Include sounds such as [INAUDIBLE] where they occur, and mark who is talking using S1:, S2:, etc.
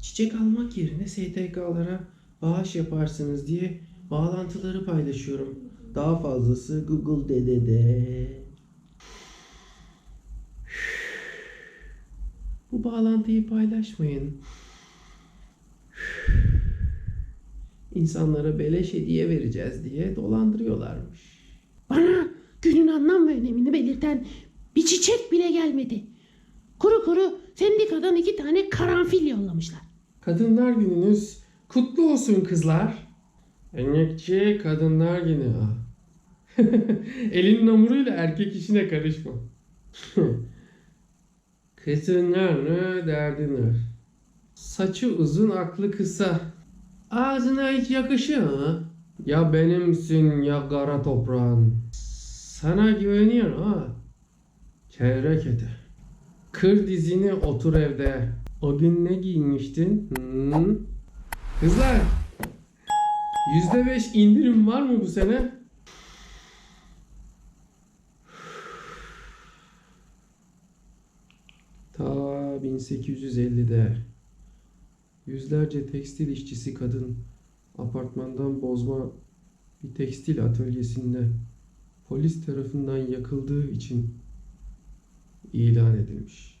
S1: çiçek almak yerine STK'lara bağış yaparsınız diye bağlantıları paylaşıyorum. Daha fazlası Google DD'de. Bu bağlantıyı paylaşmayın. İnsanlara beleş hediye vereceğiz diye dolandırıyorlarmış.
S2: Bana günün anlam ve önemini belirten bir çiçek bile gelmedi. Sendikadan iki tane karanfil yollamışlar.
S1: Kadınlar gününüz kutlu olsun kızlar. Emekçi Kadınlar Günü. [LAUGHS] Elinin hamuruyla erkek işine karışma. [LAUGHS] Kızınlar ne derdin var. Saçı uzun aklı kısa. Ağzına hiç yakışıyor? Ya benimsin ya kara toprağın. Sana güveniyor ha. Çeyrek ete. Kır dizini otur evde. O gün ne giymiştin? Hı? Kızlar. Yüzde beş indirim var mı bu sene? Ta 1850'de yüzlerce tekstil işçisi kadın apartmandan bozma bir tekstil atölyesinde polis tarafından yakıldığı için ilan edilmiş.